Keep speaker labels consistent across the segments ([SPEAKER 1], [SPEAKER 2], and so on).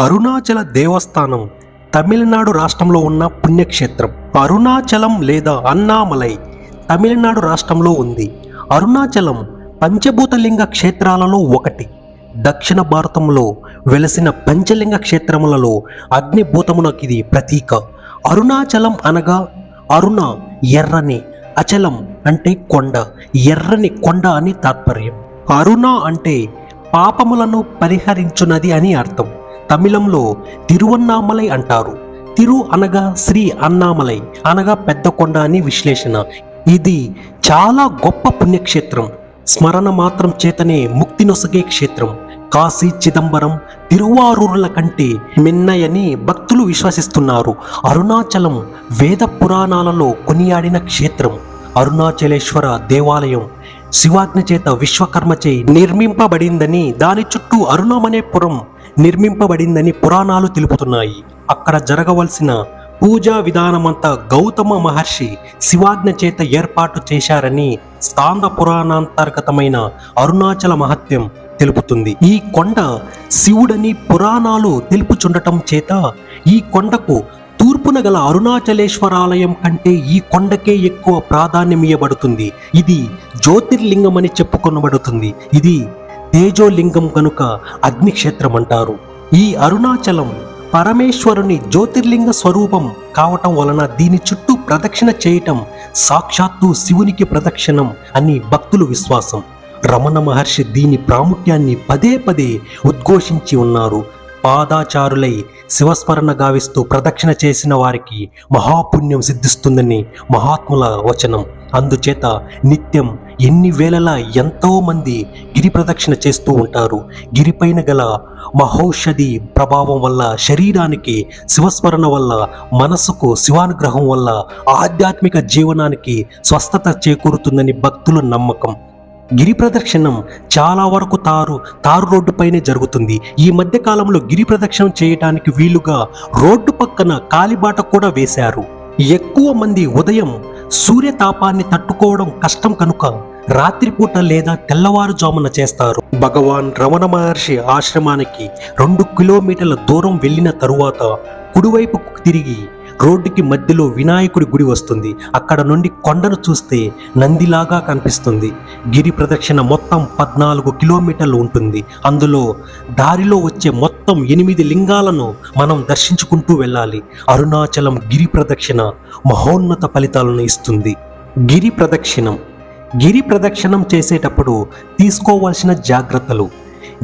[SPEAKER 1] అరుణాచల దేవస్థానం తమిళనాడు రాష్ట్రంలో ఉన్న పుణ్యక్షేత్రం. అరుణాచలం లేదా అన్నామలై తమిళనాడు రాష్ట్రంలో ఉంది. అరుణాచలం పంచభూతలింగ క్షేత్రాలలో ఒకటి. దక్షిణ భారతంలో వెలసిన పంచలింగ క్షేత్రములలో అగ్నిభూతమునకు ఇది ప్రతీక. అరుణాచలం అనగా అరుణ ఎర్రని అచలం అంటే కొండ ఎర్రని కొండ అని తాత్పర్యం. అరుణ అంటే పాపములను పరిహరించునది అని అర్థం. తమిళంలో తిరువన్నామలై అంటారు. తిరు అనగా శ్రీ అన్నామలై అనగా పెద్ద కొండ అని విశ్లేషణ. ఇది చాలా గొప్ప పుణ్యక్షేత్రం. స్మరణ మాత్రం చేతనే ముక్తి నొసగే క్షేత్రం. కాశీ చిదంబరం తిరువారూరుల కంటే మిన్నయని భక్తులు విశ్వసిస్తున్నారు. అరుణాచలం వేద పురాణాలలో కొనియాడిన క్షేత్రం. అరుణాచలేశ్వర దేవాలయం శివాజ్ఞ చేత విశ్వకర్మచే నిర్మింపబడిందని దాని చుట్టూ అరుణమనే పురం నిర్మింపబడిందని పురాణాలు తెలుపుతున్నాయి. అక్కడ జరగవలసిన పూజా విధానమంతా గౌతమ మహర్షి శివాజ్ఞ చేత ఏర్పాటు చేశారని స్థాంద పురాణాంతర్గతమైన అరుణాచల మహత్యం తెలుపుతుంది. ఈ కొండ శివుడని పురాణాలు తెలుపుచుండటం చేత ఈ కొండకు తూర్పున గల అరుణాచలేశ్వరాలయం కంటే ఈ కొండకే ఎక్కువ ప్రాధాన్యం ఇవ్వబడుతుంది ఇది జ్యోతిర్లింగమని చెప్పుకొనబడుతుంది. ఇది తేజోలింగం కనుక అగ్నిక్షేత్రం అంటారు ఈ అరుణాచలం పరమేశ్వరుని జ్యోతిర్లింగ స్వరూపం కావటం వలన దీని చుట్టూ ప్రదక్షిణ చేయటం సాక్షాత్తు శివునికి ప్రదక్షిణం అని భక్తులు విశ్వాసం. రమణ మహర్షి దీని ప్రాముఖ్యాన్ని పదే పదే ఉద్ఘోషించి ఉన్నారు. పాదాచారులై శివస్మరణ గావిస్తూ ప్రదక్షిణ చేసిన వారికి మహాపుణ్యం సిద్ధిస్తుందని మహాత్ముల వచనం. అందుచేత నిత్యం ఎన్ని వేలలా ఎంతో మంది గిరి ప్రదక్షిణ చేస్తూ ఉంటారు. గిరిపైన గల మహౌషధి ప్రభావం వల్ల శరీరానికి శివస్మరణ వల్ల మనసుకు శివానుగ్రహం వల్ల ఆధ్యాత్మిక జీవనానికి స్వస్థత చేకూరుతుందని భక్తుల నమ్మకం. గిరి ప్రదక్షిణం చాలా వరకు తారు తారు రోడ్డుపైనే జరుగుతుంది. ఈ మధ్య కాలంలో గిరి ప్రదక్షిణం చేయటానికి వీలుగా రోడ్డు పక్కన కాలిబాట కూడా వేశారు. ఎక్కువ మంది ఉదయం సూర్యతాపాన్ని తట్టుకోవడం కష్టం కనుక రాత్రిపూట లేదా తెల్లవారుజామున చేస్తారు. భగవాన్ రమణ మహర్షి ఆశ్రమానికి రెండు కిలోమీటర్ల దూరం వెళ్ళిన తరువాత కుడివైపుకు తిరిగి రోడ్డుకి మధ్యలో వినాయకుడి గుడి వస్తుంది. అక్కడ నుండి కొండను చూస్తే నందిలాగా కనిపిస్తుంది. గిరి ప్రదక్షిణ మొత్తం పద్నాలుగు కిలోమీటర్లు ఉంటుంది. అందులో దారిలో వచ్చే మొత్తం ఎనిమిది లింగాలను మనం దర్శించుకుంటూ వెళ్ళాలి. అరుణాచలం గిరి ప్రదక్షిణ మహోన్నత ఫలితాలను ఇస్తుంది. గిరి ప్రదక్షిణం. గిరి ప్రదక్షిణం చేసేటప్పుడు తీసుకోవాల్సిన జాగ్రత్తలు.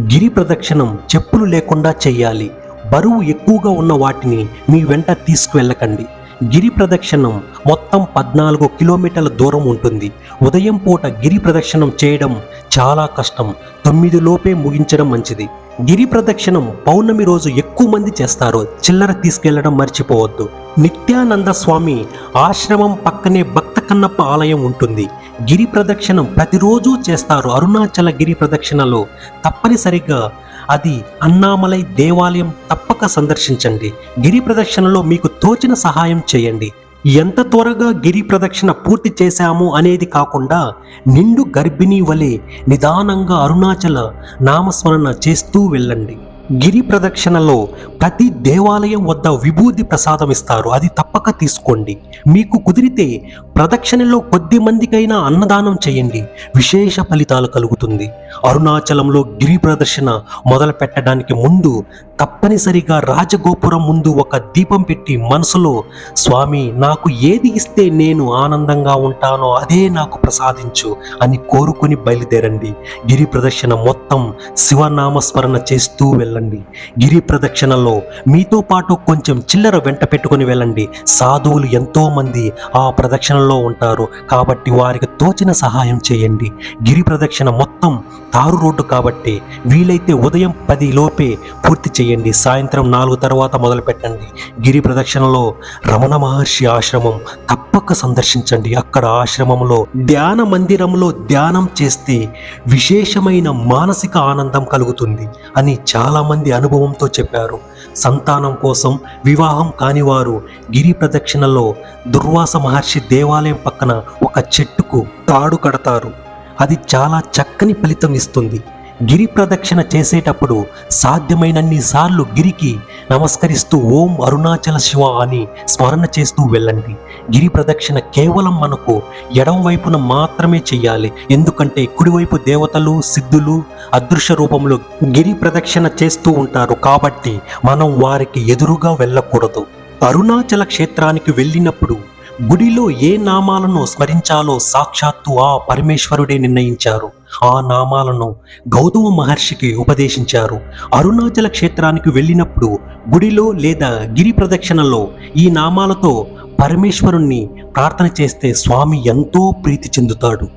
[SPEAKER 1] గిరి ప్రదక్షిణం చెప్పులు లేకుండా చేయాలి. బరువు ఎక్కువగా ఉన్న వాటిని మీ వెంట తీసుకువెళ్ళకండి. గిరి ప్రదక్షిణం మొత్తం పద్నాలుగు కిలోమీటర్ల దూరం ఉంటుంది. ఉదయం పూట గిరి ప్రదక్షిణం చేయడం చాలా కష్టం. తొమ్మిది లోపే ముగించడం మంచిది. గిరి ప్రదక్షిణం పౌర్ణమి రోజు ఎక్కువ మంది చేస్తారు. చిల్లర తీసుకెళ్ళడం మర్చిపోవద్దు. నిత్యానంద స్వామి ఆశ్రమం పక్కనే భక్త కన్నప్ప ఆలయం ఉంటుంది. గిరి ప్రదక్షిణం ప్రతిరోజు చేస్తారు. అరుణాచల గిరి ప్రదక్షిణలో తప్పనిసరిగా అది అన్నామలై దేవాలయం తప్పక సందర్శించండి. గిరి ప్రదక్షిణలో మీకు తోచిన సహాయం చేయండి. ఎంత త్వరగా గిరి ప్రదక్షిణ పూర్తి చేశాము అనేది కాకుండా నిండు గర్భిణీ వలె నిదానంగా అరుణాచల నామస్మరణ చేస్తూ వెళ్ళండి. గిరి ప్రదక్షిణలో ప్రతి దేవాలయం వద్ద విభూతి ప్రసాదం ఇస్తారు. అది తప్పక తీసుకోండి. మీకు కుదిరితే ప్రదక్షిణలో కొద్ది మందికైనా అన్నదానం చేయండి. విశేష ఫలితాలు కలుగుతుంది. అరుణాచలంలో గిరి ప్రదర్శన మొదలు పెట్టడానికి ముందు తప్పనిసరిగా రాజగోపురం ముందు ఒక దీపం పెట్టి మనసులో స్వామి నాకు ఏది ఇస్తే నేను ఆనందంగా ఉంటానో అదే నాకు ప్రసాదించు అని కోరుకుని బయలుదేరండి. గిరి ప్రదర్శన మొత్తం శివనామస్మరణ చేస్తూ వెళ్ళండి. గిరి ప్రదక్షిణలో మీతో పాటు కొంచెం చిల్లర వెంట పెట్టుకుని వెళ్ళండి. సాధువులు ఎంతో మంది ఆ ప్రదక్షిణలో ఉంటారు. కాబట్టి వారికి తోచిన సహాయం చేయండి. గిరి ప్రదక్షిణ మొత్తం తారు రోడ్డు కాబట్టి వీలైతే ఉదయం పది లోపే పూర్తి చేయండి. సాయంత్రం నాలుగు తర్వాత మొదలు పెట్టండి. గిరి ప్రదక్షిణలో రమణ మహర్షి ఆశ్రమం తప్పక సందర్శించండి. అక్కడ ఆశ్రమంలో ధ్యాన మందిరంలో ధ్యానం చేస్తే విశేషమైన మానసిక ఆనందం కలుగుతుంది అని చాలా చాలామంది అనుభవంతో చెప్పారు. సంతానం కోసం వివాహం కాని వారు గిరి ప్రదక్షిణలో దుర్వాస మహర్షి దేవాలయం పక్కన ఒక చెట్టుకు తాడు కడతారు. అది చాలా చక్కని ఫలితం ఇస్తుంది. గిరి ప్రదక్షిణ చేసేటప్పుడు సాధ్యమైనన్ని సార్లు గిరికి నమస్కరిస్తూ ఓం అరుణాచల శివ అని స్మరణ చేస్తూ వెళ్ళండి. గిరి ప్రదక్షిణ కేవలం మనకు ఎడం వైపున మాత్రమే చెయ్యాలి ఎందుకంటే కుడివైపు దేవతలు సిద్ధులు అదృశ్య రూపంలో గిరి ప్రదక్షిణ చేస్తూ ఉంటారు కాబట్టి మనం వారికి ఎదురుగా వెళ్ళకూడదు. అరుణాచల క్షేత్రానికి వెళ్ళినప్పుడు గుడిలో ఏ నామాలను స్మరించాలో సాక్షాత్తు ఆ పరమేశ్వరుడే నిర్ణయించారు. ఆ నామాలను గౌతమ మహర్షికి ఉపదేశించారు. అరుణాచల క్షేత్రానికి వెళ్ళినప్పుడు గుడిలో లేదా గిరి ప్రదక్షిణలో ఈ నామాలతో పరమేశ్వరుణ్ణి ప్రార్థన చేస్తే స్వామి ఎంతో ప్రీతి చెందుతాడు.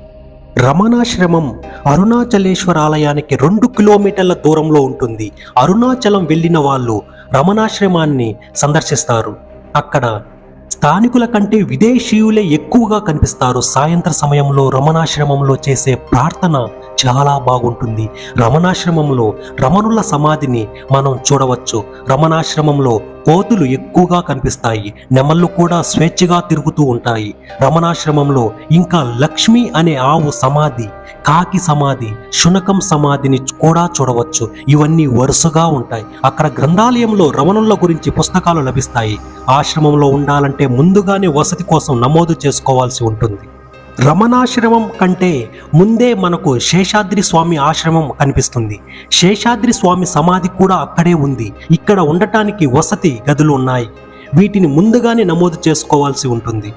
[SPEAKER 1] రమణాశ్రమం అరుణాచలేశ్వర ఆలయానికి రెండు కిలోమీటర్ల దూరంలో ఉంటుంది. అరుణాచలం వెళ్ళిన వాళ్ళు రమణాశ్రమాన్ని సందర్శిస్తారు. అక్కడ స్థానికుల కంటే విదేశీయులే ఎక్కువగా కనిపిస్తారు. సాయంత్ర సమయంలో రమణాశ్రమంలో చేసే ప్రార్థన చాలా బాగుంటుంది. రమణాశ్రమంలో రమణుల సమాధిని మనం చూడవచ్చు. రమణాశ్రమంలో కోతులు ఎక్కువగా కనిపిస్తాయి. నెమళ్ళు కూడా స్వేచ్ఛగా తిరుగుతూ ఉంటాయి. రమణాశ్రమంలో ఇంకా లక్ష్మి అనే ఆవు సమాధి కాకి సమాధి శునకం సమాధిని కూడా చూడవచ్చు. ఇవన్నీ వరుసగా ఉంటాయి. అక్కడ గ్రంథాలయంలో రమణుల గురించి పుస్తకాలు లభిస్తాయి. ఆశ్రమంలో ఉండాలంటే ముందుగానే వసతి కోసం నమోదు చేసుకోవాల్సి ఉంటుంది. రమణాశ్రమం కంటే ముందే మనకు శేషాద్రి స్వామి ఆశ్రమం కనిపిస్తుంది. శేషాద్రి స్వామి సమాధి కూడా అక్కడే ఉంది. ఇక్కడ ఉండటానికి వసతి గదులు ఉన్నాయి. వీటిని ముందుగానే నమోదు చేసుకోవాల్సి ఉంటుంది.